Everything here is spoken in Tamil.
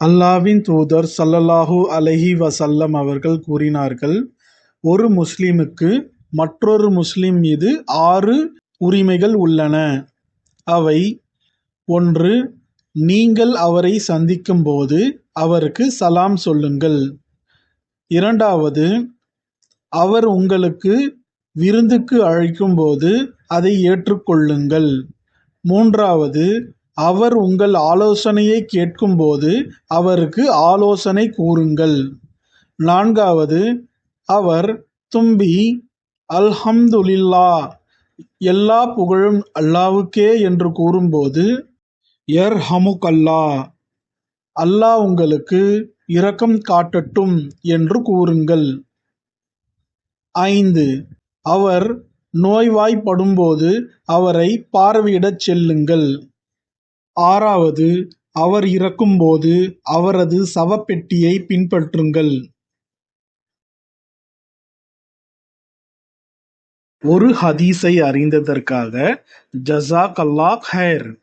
அல்லாவின் தூதர் சல்லல்லாஹு அலைஹி வசல்லம் அவர்கள் கூறினார்கள் ஒரு முஸ்லிமுக்கு மற்றொரு முஸ்லிம் மீது ஆறு உரிமைகள் உள்ளன. அவை ஒன்று நீங்கள் அவரை சந்திக்கும்போது அவருக்கு சலாம் சொல்லுங்கள். இரண்டாவது அவர் உங்களுக்கு விருந்துக்கு அழைக்கும்போது அதை ஏற்றுக்கொள்ளுங்கள். மூன்றாவது அவர் உங்கள் ஆலோசனையைக் கேட்கும்போது அவருக்கு ஆலோசனை கூறுங்கள். நான்காவது அவர் தும்பி அல்ஹம்துலில்லா எல்லா புகழும் அல்லாவுக்கே என்று கூறும்போது எர் யர்ஹமுக்கல்லாஹ் அல்லாஹ் உங்களுக்கு இரக்கம் காட்டட்டும் என்று கூறுங்கள். ஐந்து அவர் நோய்வாய்ப்படும்போது அவரை பார்வையிடச் செல்லுங்கள். ஆறாவது அவர் இறக்கும்போது அவரது சவப்பெட்டியைப் பின்பற்றுங்கள். ஒரு ஹதீஸை அறிந்ததற்காக ஜஸாக்கல்லாஹ் ஹைர்.